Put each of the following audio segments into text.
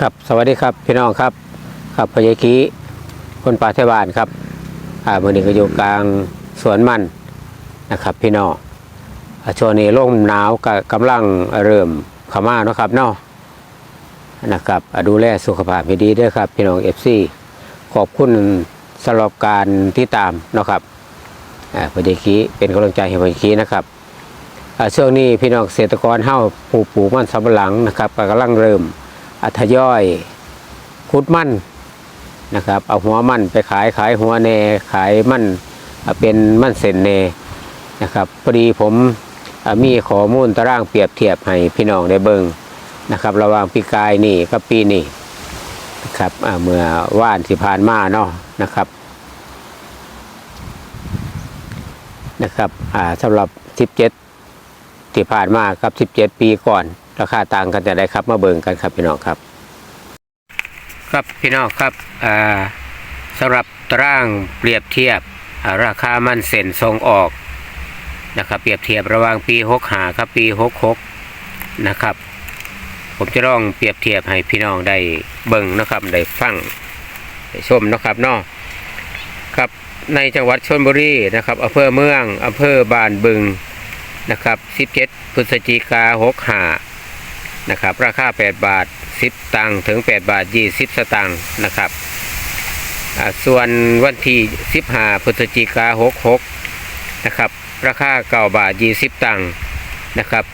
ครับสวัสดีครับพี่น้องครับครับพยาคีคนป่าเทบานครับอ่ามือนี้ก็อยู่กลางสวนมันนะครับ พี่น้องช่วงนี้ลมหนาวก็กำลังเริ่มข้ามานะครับเนาะนะครับอดูแลสุขภาพให้ดีด้วยครับ พี่น้องเอฟซีขอบคุณสำหรับการที่ตามนะครับอ่าพยาคีเป็นกำลังใจให้พยาคีนะครับช่วงนี้พี่น้องเกษตรกรเฮ้าปลูกปลูกมันสำปะหลังนะครับก็กำลังเริ่ม อัทยอยคุดมันนะครับเอาหัวมันไปขายขายหัวเนขายมันเป็นมันเส้นเนนะครับพอดีผมมีข้อมูลตารางเปรียบเทียบให้พี่น้องได้เบิงนะครับ ระหว่างปีกายนี่กับปีนี้นะครับเมื่อว่านที่ผ่านมาเนาะนะครับนะครับสำหรับ 17 ที่ผ่านมากับ 17 ปีก่อน ราคาต่างกันจะได้ครับ มาเบิ่งกันครับพี่น้องครับ ครับพี่น้องครับอ่าสำหรับตารางเปรียบเทียบราคามันเส้นทรงออกนะครับเปรียบเทียบระหว่างปี6หากับปี66นะครับ ผมจะลองเปรียบเทียบให้พี่น้องได้เบิ่งนะครับได้ฟังได้ชมนะครับเนาะครับในจังหวัดชลบุรีนะครับอำเภอเมืองอำเภอบานบึงนะครับ 17 พฤศจิกา65 นะครับ ราคา 8 บาท 10 ตังค์ถึง 8 บาท 20 สตังค์นะครับส่วนวันที่15พฤศจิกา66นะครับราคา9บาท 20 ตังค์นะครับ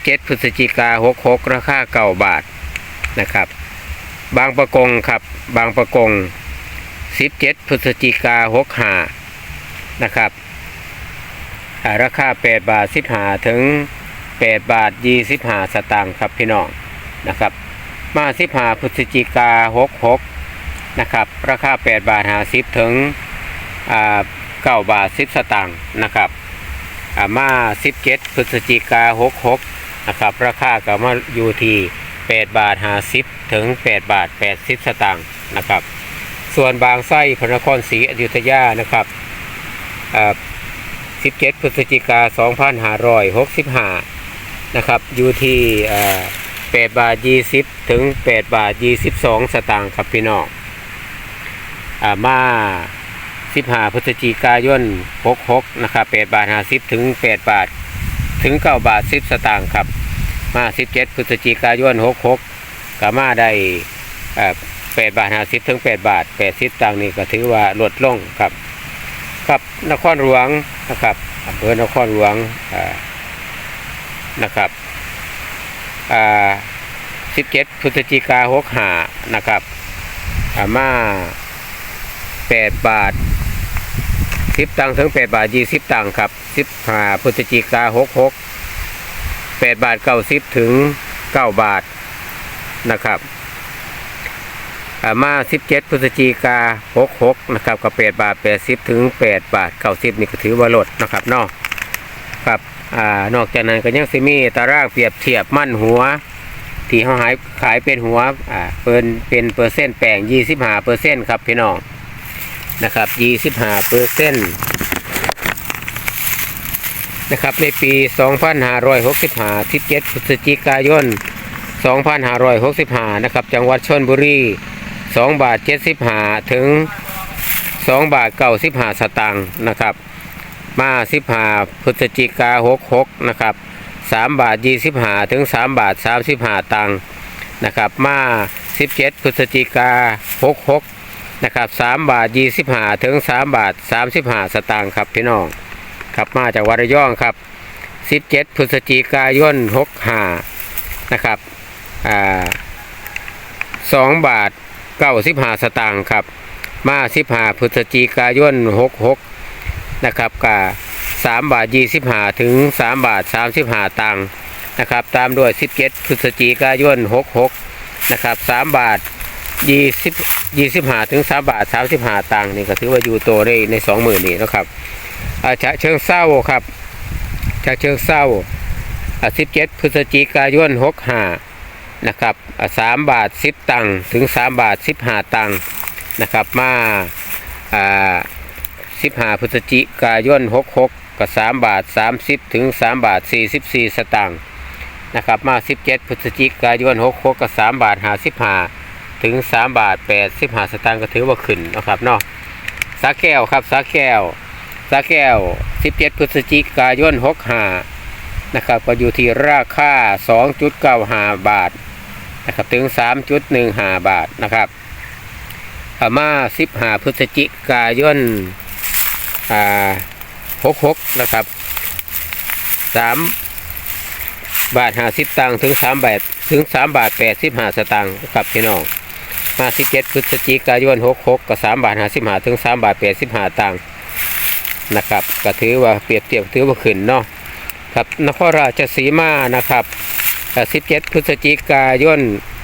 17 พฤศจิกา66 ราคา9บาทนะครับ บางประกงครับบางประกง 17 พฤศจิกา65นะครับอ่าราคา 8 บาท 15 ถึง 8 บาท 25 สตางค์ครับพี่น้องนะครับ มา15พฤศจิกา66นะครับราคา 8 บาท50ถึงอ่า9บาท 10 สตางค์นะครับมา17พฤศจิกา66นะครับราคาก็มาอยู่ที่8บาท50ถึง8บาท 80 สตางค์นะครับ ส่วนบางไส้พระนครศรีอยุธยานะครับอ่า17พฤศจิกา2565 นะครับอยู่ที่8บาท20 ถึง8บาท22 สตางค์ครับพี่น้องอมา15พฤศจิกายน66นะครับ8บาท50 ถึง 8 บาท ถึง 9 บาท 10 สตางค์ครับ มา 17พฤศจิกายน66ก็มาได้8บาท50 ถึง 8 บาท 80สตางค์นี่ก็ถือว่าลดลงครับ ครับนครหลวงนะครับอำเภอนครหลวงอ่า นะครับอ่าสิบเจ็ดพฤศจิกาหกหานะครับอามาแปดบาทสิบตังถึงแปดบาทยี่สิบตังครับสิบห้าพฤศจิกาหกหกแปดบาทเก้าสิบถึงเก้าบาทนะครับมาสิบเจ็ดพฤศจิกาหกหกนะครับกับแปดบาทแปดสิบถึงแปดบาทเก้าสิบนี่ก็ถือว่าลดนะครับนอกครับ อ่านอกจากนั้นก็ยังสิมีตารางเปรียบเทียบมั่นหัว ที่เขาหายขายเป็นหัวอ่าเป็นเป็นเปอร์เซ็นต์แปลง25เปอร์เซ็นต์ครับพี่น้องนะครับ25เปอร์เซ็นต์นะครับในปี 2565 17พฤศจิกายน 2565 นะครับ จังหวัดชลบุรี 2 บาท 75 ถึง 2 บาท 95 สตางค์นะครับ มาสิบหาพฤศจิกาหกหกนะครับสามบาทยี่สิบหาถึงสามบาทสามสิบหาตังค์นะครับมาสิบเจ็ดพฤศจิกาหกหกนะครับสามบาทยี่สิบหาถึงสามบาทสามสิบหาสตางค์ครับพี่น้องครับมาจากวารย่องครับสิบเจ็ดพฤศจิกายนหกหานะครับอ่าสองบาทเก้าสิบหาสตางค์ครับมาสิบหาพฤศจิกายนหกหก นะครับกา3บาท25ถึง3บาท35ตังค์นะครับ ตามด้วย17พฤศจิกายน66นะครับ3บาท20 25ถึง3บาท35ตังค์นี่ก็ถือว่าอยู่โตได้ใน20,000นี่นะครับอาฉะเชิงเศร้าครับฉะเชิงเศร้าอ่า17พฤศจิกายน65นะครับอ่าสามบาทสิบตังค์ถึงสามบาทสิบห้าตังค์นะครับมาอ่า สิบห้าพฤศจิกายนหกหกก็สามบาทสามสิบถึงสามบาทสี่สิบสี่สตางค์นะครับมาสิบเจ็ดพฤศจิกายนหกหกก็สามบาทห้าสิบห้าถึงสามบาทแปดสิบห้าสตางค์ก็ถือว่าขึ้นนะครับเนาะสาแก้วครับสาแก้วสาแก้วสิบเจ็ดพฤศจิกายนหกห้านะครับก็อยู่ที่ราคาสองจุดเก้าห้าบาทนะครับถึงสามจุดหนึ่งห้าบาทนะครับมาสิบห้าพฤศจิกายน อ่าหกหกนะครับสามบาทห้าสิบตังค์ถึงสามบาทถึงสามบาทแปดสิบห้าสตางค์ครับพี่น้องมาสิบเจ็ดพฤศจิกายนหกหกกับสามบาทห้าสิบห้าถึงสามบาทแปดสิบห้าตังค์นะครับก็ถือว่าเปรียบเทียบถือว่าขึ้นเนาะครับนครราชสีมานะครับสิบเจ็ดพฤศจิกายน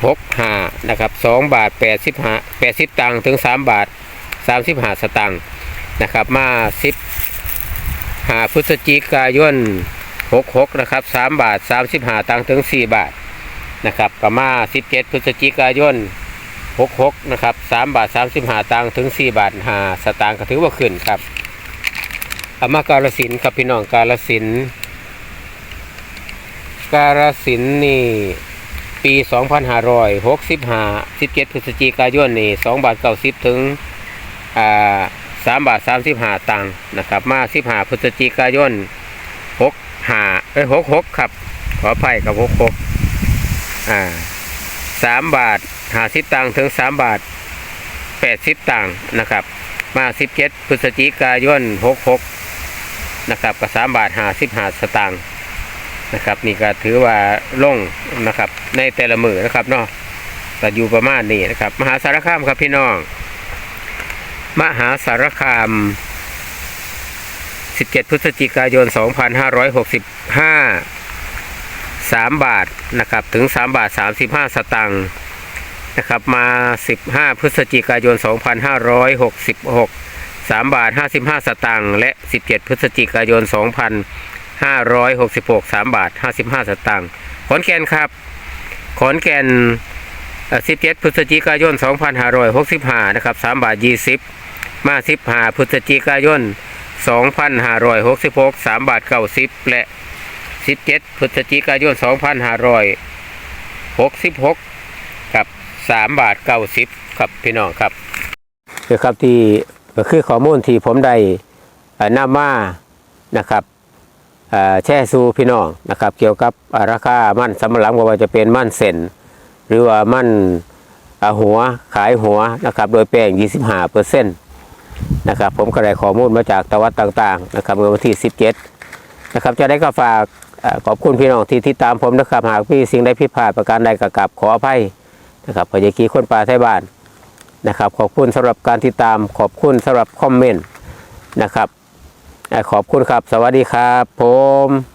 หกห้านะครับสองบาทแปดสิบห้าแปดสิบตังค์ถึงสามบาทสามสิบห้าสตางค์ นะครับ มาสิบหาพฤศจิกายนหกหกนะครับสามบาทสามสิบหาตังถึงสี่บาทนะครับประมาสิบเจ็ดพฤศจิกายนหกหกนะครับสามบาทสามสิบหาตังถึงสี่บาทหาสตางค์ก็ถือว่าขึ้นครับอามากาลสินครับพี่น้องกาลสินกาลสินนี่ปีสองพันห้าร้อยหกสิบหาสิบเจ็ดพฤศจิกายนนี่สองบาทเก้าสิบถึงอ่า สามบาทสามสิบห้าตังค์นะครับ มาสิบห้าพฤศจิกายนหกหาเอ้ยหกหกครับ ขออภัยกับหกหกอ่าสามบาทหาสิบตังค์ถึงสามบาทแปดสิบตังค์นะครับ มาสิบเจ็ดพฤศจิกายนหกหกนะครับกับสามบาทหาสิบหาสตางค์นะครับ นี่ก็ถือว่าลงนะครับ ในแต่ละมือนะครับเนาะแต่อยู่ประมาณนี้นะครับ มหาสารคามครับพี่น้อง มหาสารคาม 17 พฤศจิกายน 2565 3 บาทนะครับ ถึง 3 บาท 35 สตังค์นะครับ มา 15 พฤศจิกายน 2566 3 บาท 55 สตังค์และ 17 พฤศจิกายน 2566 3 บาท 55 สตังค์ขอนแก่นครับ ขอนแก่น17 พฤศจิกายน 2565 นะครับ 3 บาท 20 มา15พฤศจิกายน2,566 3บาท90และ17พฤศจิกายน2,566กับ3บาท90ครับพี่น้องครับคือครับที่ก็คือข้อมูลที่ผมได้นำมานะครับแช่สู่พี่น้องนะครับ เกี่ยวกับราคามันสำหลับว่าจะเป็นมันเส้นหรือว่ามันอ่าหัวขายหัวนะครับ โดยแป้ง25เปอร์เซ็นต์ นะครับ ผมก็ได้ข้อมูลมาจากตะวัดต่างๆนะครับเมื่อวันที่ 17 นะครับ จะได้ก็ฝากอขอบคุณพี่น้องที่ติดตามผมนะครับ หากพี่สิ่งใดผิดพลาดประการใดก็กลับขออภัยนะครับพยากีคนป่าไทยบ้านนะครับ ขอบคุณสำหรับการติดตาม ขอบคุณสำหรับคอมเมนต์นะครับขอบคุณครับ สวัสดีครับ ผม